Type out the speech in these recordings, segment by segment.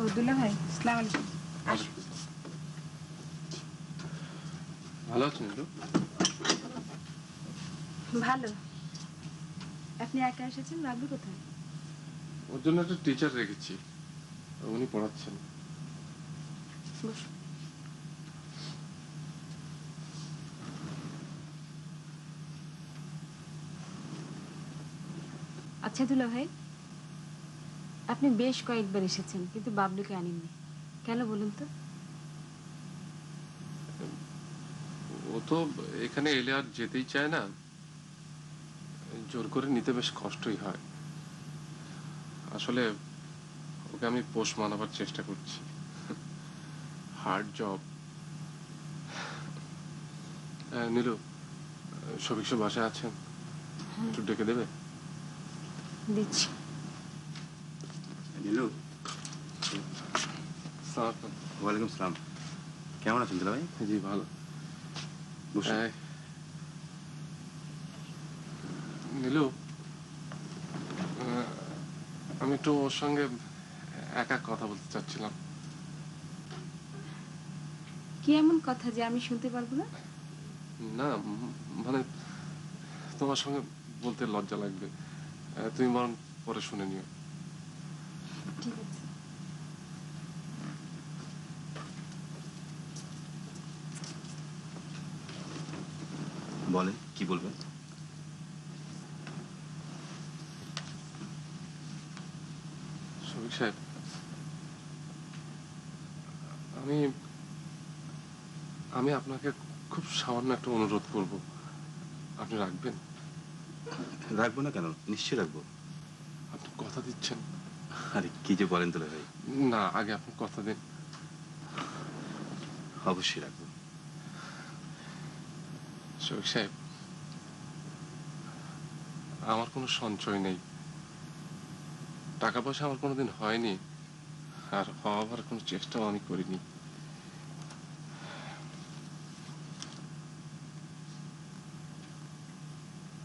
ও দুলা ভাই সালাম আলাইকুম। ভালো আছেন একটু? ভালো। আপনি একা এসেছেন কোথায়? ওর জন্য একটা টিচার রেখেছি উনি পড়াচ্ছেন। আচ্ছা দুলা ভাই আপনি বেশ কয়েকবার এসেছেন কিন্তু বাবলুকে আনেননি। কেন বলুন তো? ও তো এখানে এলে আর যেতেই চায় না। জোর করে নিতে বেশ কষ্টই হয়। আসলে ওকে আমি পোষ মানাবার চেষ্টা করছি। Hard job. নীলু সবিক বাসায় আছেন? একটু ডেকে দেবে? দিচ্ছি। আলাইকুম। ওয়ালাইকুম সালাম। কেমন আছেন দুলা ভাই জি ভালো। নীলু আমি একটু ওর সঙ্গে একা কথা বলতে চাচ্ছিলাম। কি এমন কথা যে আমি শুনতে পারব না? না মানে তোমার সঙ্গে বলতে লজ্জা লাগবে। আহ, তুমি বরং পরে শুনে নিও ঠিক আছে বলেন কি বলবেন? শফিক সাহেব আমি আমি আপনাকে খুব সামান্য একটা অনুরোধ করব। আপনি রাখবেন? রাখব না কেন? নিশ্চয়ই রাখব। আপনি কথা দিচ্ছেন। আরে কি যে বলেন দুলা ভাই। না আগে আপনি কথা দিন। অবশ্যই রাখব। শফিক সাহেব, আমার কোনো সঞ্চয় নেই। টাকা পয়সা আমার কোনোদিন হয়নি, আর হওয়ার কোনো চেষ্টাও আমি করিনি।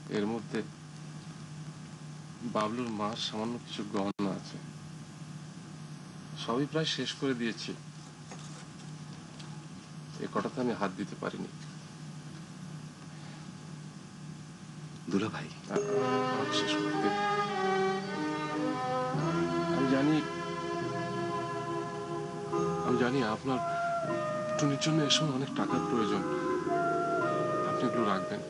এর মধ্যে বাবলুর মার সামান্য কিছু গহনা আছে। সবই প্রায় শেষ করে দিয়েছি। এ কটাতে আমি হাত দিতে পারিনি। দুলা ভাই আমি জানি আমি জানি আপনার টুনির জন্য এসময় অনেক টাকার প্রয়োজন। আপনি এগুলো রাখবেন।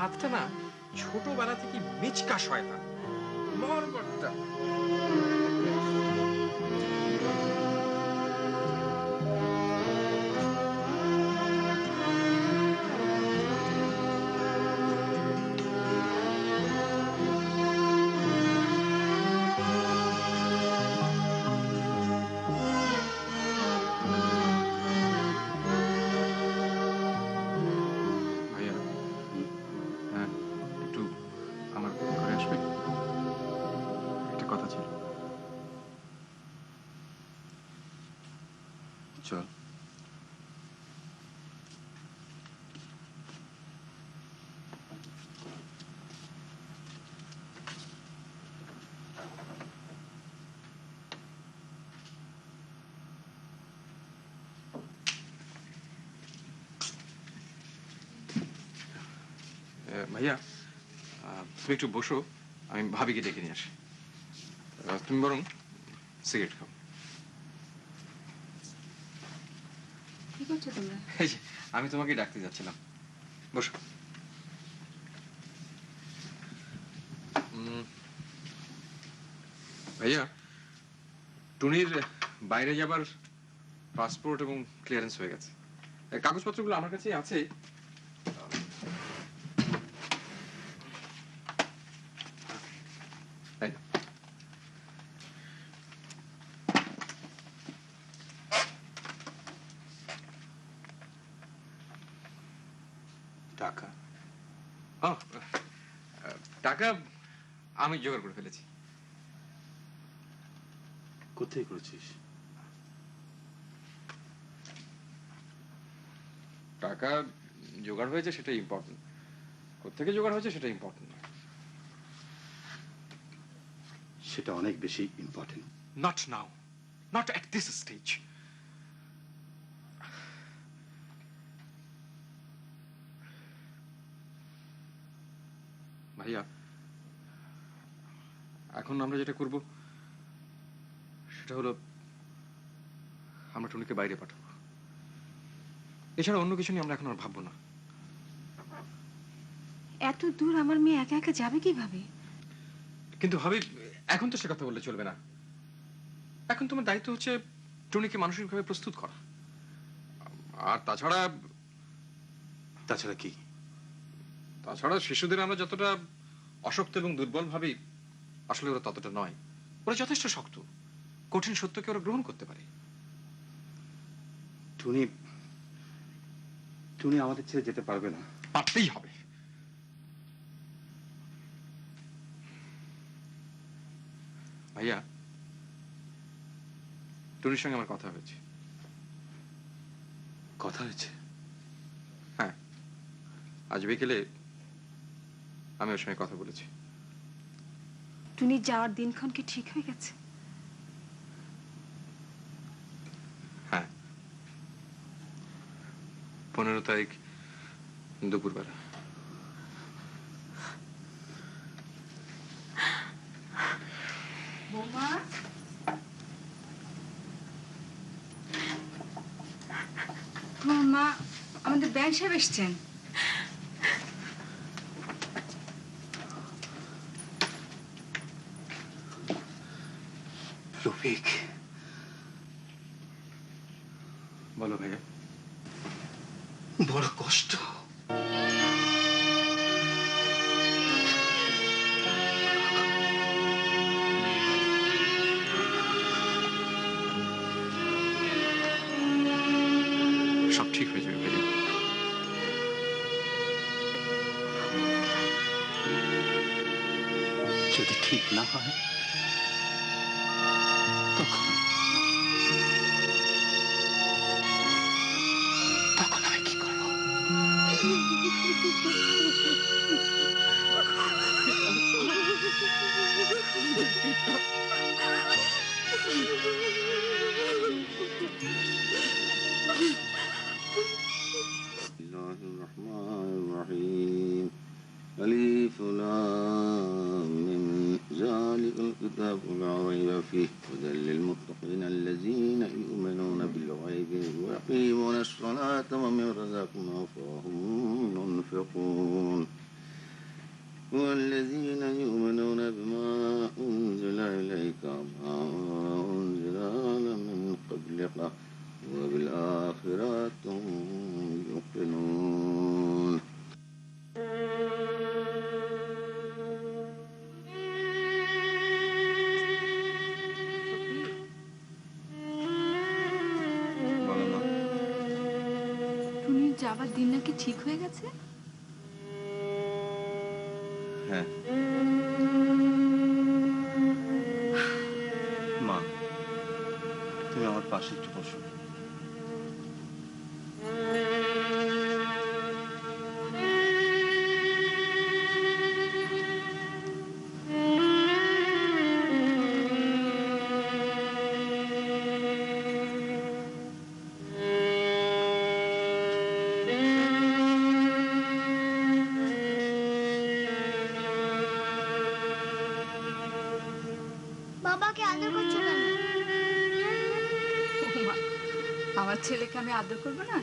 জাতটা না। ছোটবেলা থেকে মিচকা শয়তান। ভাইয়া তুমি একটু বসো আমি ভাবিকে ডেকে নিয়ে আসি। তুমি বরং সিগারেট খাও। আমি তোমাকে ডাকতে যাচ্ছিলাম। বসো। ভাইয়া টুনির বাইরে যাবার পাসপোর্ট এবং ক্লিয়ারেন্স হয়ে গেছে। কাগজপত্রগুলো আমার কাছে আছে এই নাও। টাকা ও, আহ, টাকা আমি জোগাড় করে ফেলেছি। কোথায় করেছিস? টাকা জোগাড় হয়েছে সেটাই ইম্পর্টেন্ট কোথেকে জোগাড় হয়েছে সেটা ইম্পর্টেন্ট সেটা অনেক বেশি important not now not at this stage ভাইয়া এখন আমরা যেটা করব সেটা হলো আমরা টুনিকে বাইরে পাঠাবো। এছাড়া অন্য কিছু নিয়ে আমরা এখন আর ভাববো না। এত দূর আমার মেয়ে একা একা যাবে কীভাবে? কিন্তু ভাবি এখন তো সে কথা বললে চলবে না। এখন তোমার দায়িত্ব হচ্ছে টুনিকে মানসিকভাবে প্রস্তুত করা। আর তাছাড়া তাছাড়া কি? তাছাড়া শিশুদের আমরা যতটা অশক্ত এবং দুর্বল ভাবি আসলে ওরা ততটা নয়। ওরা যথেষ্ট শক্ত। কঠিন সত্যকে ওরা গ্রহণ করতে পারে। টুনি টুনি আমাদের ছেড়ে যেতে পারবে না। পারতেই হবে। ভাইয়া টুনির সঙ্গে আমার কথা হয়েছে। কথা হয়েছে? হ্যাঁ। আজ বিকেলে আমি ওর সঙ্গে কথা বলেছি। টুনি যাওয়ার দিনক্ষণ কি ঠিক হয়ে গেছে? হ্যাঁ। পনেরো তারিখ দুপুরবেলা। তোমার মা আমাদের ব্যাংক সাহেব এসছেন। সব ঠিক হয়ে যাবে বেরিয়ে যদি ঠিক না হয় Thank you. الكتاب لا ريب فيه هدى للمتقين الذين يؤمنون بالغيب ويقيمون الصلاة ومما رزقناهم ينفقون والذين يؤمنون بما أنزل إليك وما أنزل من قبلك وبالآخرة هم يوقنون. যাবার দিন নাকি ঠিক হয়ে গেছে? হ্যাঁ। মা তুমি আমার পাশে একটু বসো। ছেলেকে আমি আদর করব না?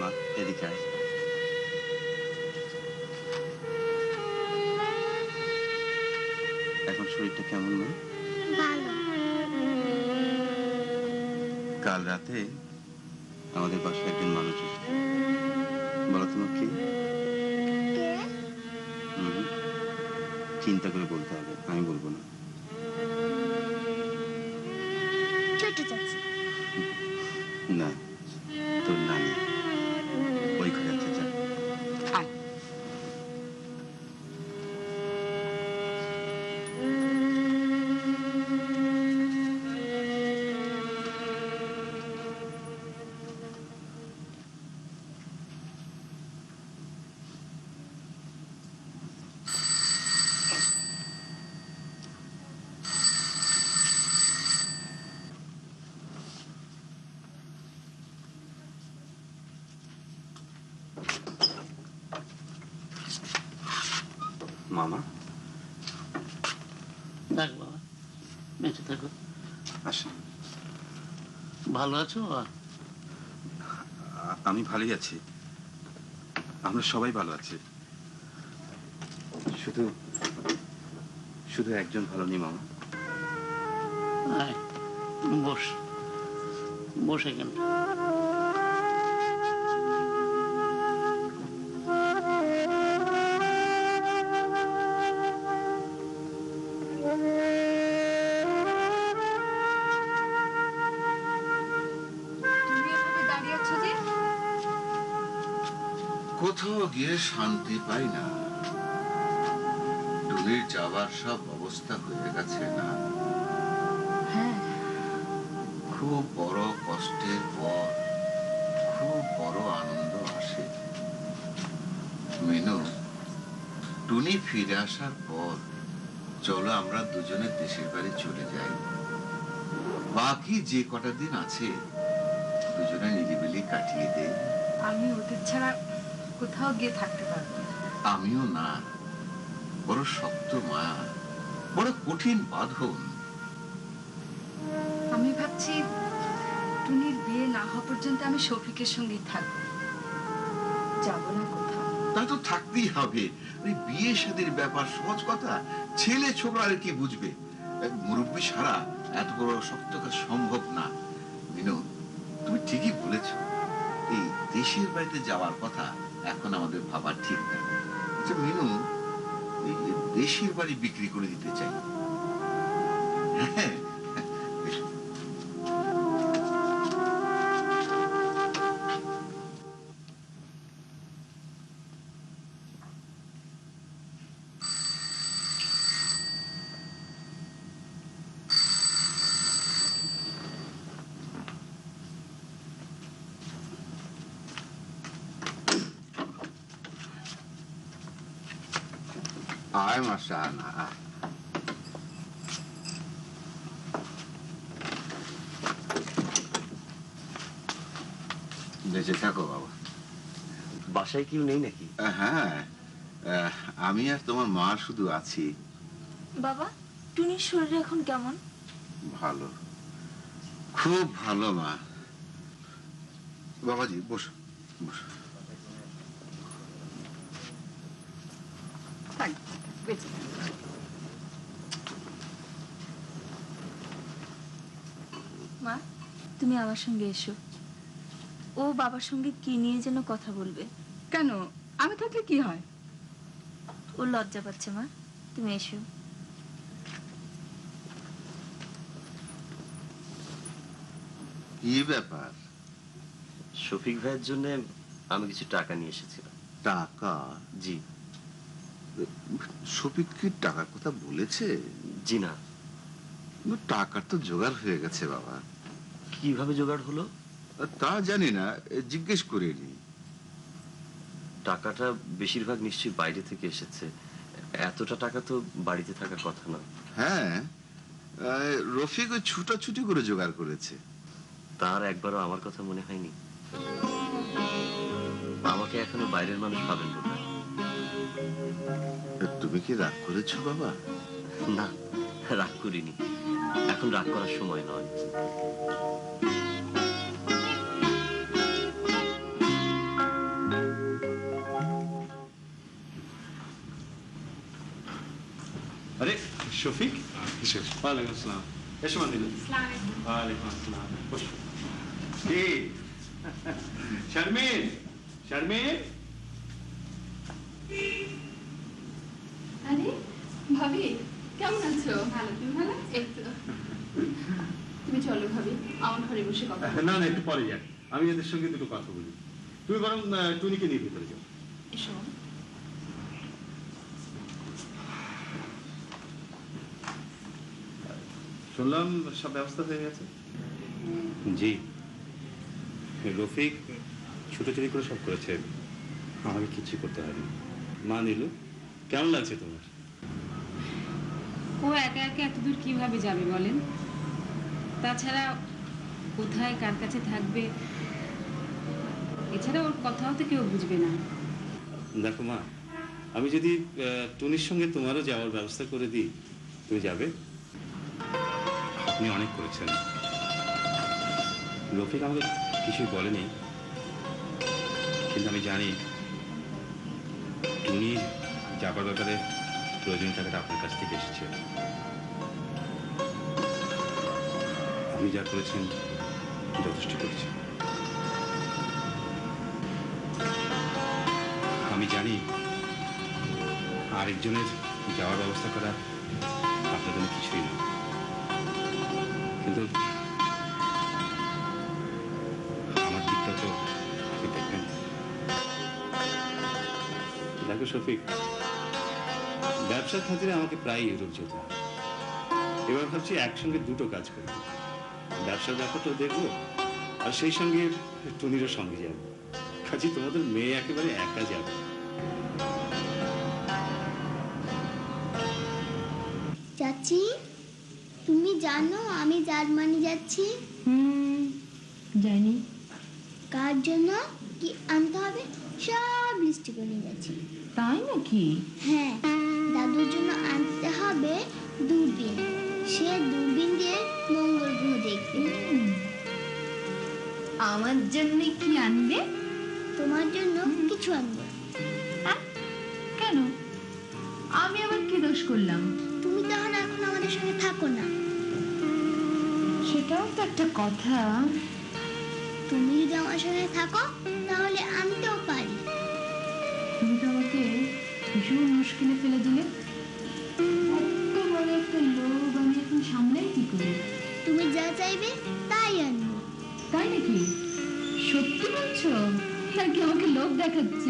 মা এদিকে আয়। এখন শরীরটা কেমন ভালো। কাল রাতে আমাদের বাসায় একজন মানুষ এসেছে। বলো তোমার কি? চিন্তা করে বলতে হবে আমি বলব না। ভালো আছো? আমি ভালোই আছি। আমরা সবাই ভালো আছি। শুধু শুধু একজন ভালো নেই, মামা। বস। বস এখানে। গিয়ে শান্তি পাই না। টুনির যাবার সব অবস্থা হয়ে গেছে না? হ্যাঁ। খুব বড় কষ্টের পর খুব বড় আনন্দ আসে। মেনু টুনি ফিরে আসার পর চলো আমরা দুজনে দেশের বাড়ি চলে যাই। বাকি যে কটা দিন আছে দুজনে নিরিবিলি কাটিয়ে দেয় আমি ওদের ছাড়া কোথাও গিয়ে থাকতে পারব আমিও না। বড় শক্ত মায়া বড় কঠিন বাঁধন। আমি ভাবছি টুনির বিয়ে না হওয়া পর্যন্ত আমি শফিকের সঙ্গেই থাকব। যাব না কোথাও। তা তো থাকতেই হবে। ওই বিয়ে শাদীর ব্যাপার সহজ কথা। ছেলে ছোকরা আর কি বুঝবে? মুরব্বী সারা এত বড় শক্ত কাজ সম্ভব না। মিনু তুমি ঠিকই বলেছ। এই দেশের বাড়িতে যাওয়ার কথা এখন আমাদের ভাবার ঠিক না। আচ্ছা মিনু, এই দেশের বাড়ি বিক্রি করে দিতে চাই। হ্যাঁ না আয়। বেঁচে থাকো বাবা। বাসায় কেউ নেই নাকি? হ্যাঁ। আহ, আমি আর তোমার মা শুধু আছি। বাবা টুনির শরীর এখন কেমন? ভালো। খুব ভালো মা। বাবাজি বসো বসো থাক বেঁচে থাক। মা তুমি আমার সঙ্গে এসো। ও বাবার সঙ্গে কি নিয়ে যেন কথা বলবে? কেন? আমি থাকলে কি হয়? ও লজ্জা পাচ্ছে মা। তুমি এসো। কি ব্যাপার? শফিক ভাইয়ের জন্য আমি কিছু টাকা নিয়ে এসেছিলাম। টাকা? জি। শফিক কি টাকার কথা বলেছে? জি না। টাকার তো জোগাড় হয়ে গেছে বাবা। কীভাবে জোগাড় হলো? তা জানি না জিজ্ঞেস করিনি। টাকাটা বেশিরভাগ নিশ্চয়ই বাইরে থেকে এসেছে। এতটা টাকা তো বাড়িতে থাকার কথা না হ্যাঁ রফিক ওই ছুটাছুটি করে জোগাড় করেছে। তার একবারও আমার কথা মনে হয়নি। আমাকে এখনও বাইরের মানুষ পাবেন তুমি কি রাগ করেছ বাবা? না রাগ করিনি। এখন রাগ করার সময় নয়। আরে শফিক? ওয়ালাইকুম আসসালাম। এসো ওয়ালাইকুম আসসালাম। বসো কি? শারমিন? শারমিন? আরে ভাবি কেমন আছো? ভালো তুমি ভালো? এই তো। তুমি চলো ভাবি আমার ঘরে বসে কথা না না একটু পরে যাক আমি এদের সঙ্গে দুটো কথা বলি। তুমি বরং টুনিকে নিয়ে ভিতরে যাও। এসো। শুনলাম সব ব্যবস্থা হয়ে গেছে। জি। রফিক ছুটোছুটি করে সব করেছে। আমাকে কিছু করতে হয়নি। মা নীলু কেমন লাগছে তোমার? ও একা একা এত দূর কীভাবে যাবে বলেন? তাছাড়া কোথায় কার কাছে থাকবে? এছাড়া ওর কথাও তো কেউ বুঝবে না। দেখো মা, আমি যদি টুনির সঙ্গে তোমারও যাওয়ার ব্যবস্থা করে দিই, তুমি যাবে? আপনি অনেক করেছেন। রফিক আমাকে কিছুই বলেনি, কিন্তু আমি জানি টুনি যাবার ব্যাপারে প্রয়োজনীয় টাকাটা আপনার কাছ থেকে এসেছে। আপনি যা করেছেন, যথেষ্ট করেছেন আমি জানি আরেকজনের যাওয়ার ব্যবস্থা করা আপনার জন্য কিছুই না। কিন্তু আমার দিকটা তো দেখবেন। দেখো শফিক ব্যবসার খাতিরে আমাকে প্রায় ইউরোপ যেতে হয়। এবার ভাবছি একসঙ্গে দুটো কাজ করব ব্যবসার ব্যাপারটাও দেখব। আর সেই সঙ্গে টুনিরও সঙ্গে যাব। কাজে তোমাদের মেয়ে একেবারে একা যাবে। চাচি তুমি জানো আমি জার্মানি যাচ্ছি? হুম জানি। কার জন্য? কি আনতে হবে? সব লিস্টি করে নিয়ে যাচ্ছি। তাই নাকি? হ্যাঁ। দাদুর জন্য আনতে হবে দূরবীন। সে দূরবীন দিয়ে মঙ্গল গ্রহ দেখবে। আমার জন্য কি আনবে? তোমার জন্য কিছু আনব। কেন? আমি আবার কি দোষ করলাম? তুমি তখন এখন আমাদের সঙ্গে থাকো না। সেটাও তো একটা কথা। তুমি যদি আমার সঙ্গে থাকো তাহলে আমি তো আমাকে ভীষণ মুশকিলে ফেলে দিলে। এত একটা লোক আমি এখন সামলাই কি করি? তুমি যা চাইবে তাই আনব। তাই নাকি? সত্যি বলছো? নাকি আমাকে লোক দেখাচ্ছ।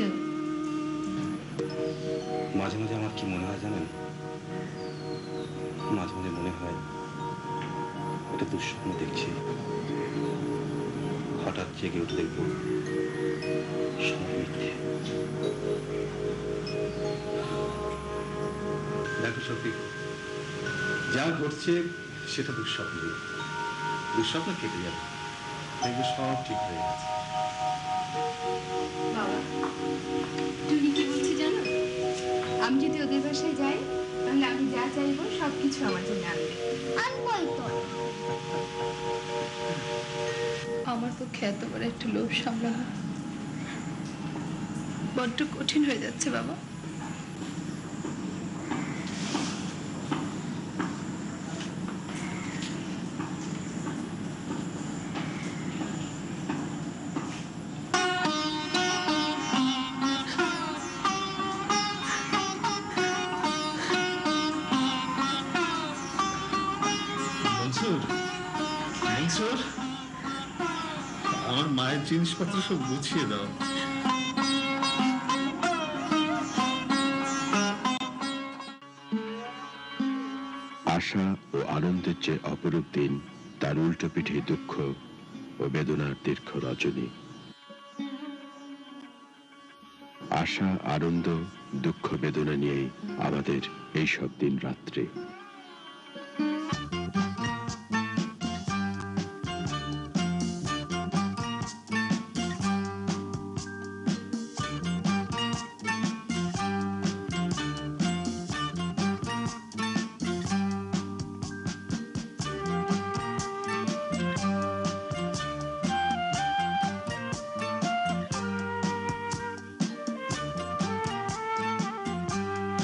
মাঝে মাঝে আমার কি মনে হয় জানেন? মাঝে মাঝে মনে হয় একটা দুঃস্বপ্ন দেখছি। হঠাৎ জেগে উঠে দেখব সব মিথ্যে দেখো শফিক যা ঘটছে সেটা দুঃস্বপ্ন দুঃস্বপ্ন কেটে যাবে। দেখবে সব ঠিক হয়ে গেছে। আমি যদি ওদের বাসায় যাই, তাহলে আমি যা চাইব সব কিছু আমার জন্য আনবে। আনবই তো আমার পক্ষে এত বড় একটা লোভ সামলানো বড্ড কঠিন হয়ে যাচ্ছে বাবা। জিনিসপত্র সব গুছিয়ে দাও আশা ও আনন্দের যে অপরূপ দিন, তার উল্টো পিঠে দুঃখ ও বেদনার দীর্ঘ রজনী। আশা, আনন্দ, দুঃখ, বেদনা নিয়েই আমাদের এইসব দিন রাত্রে।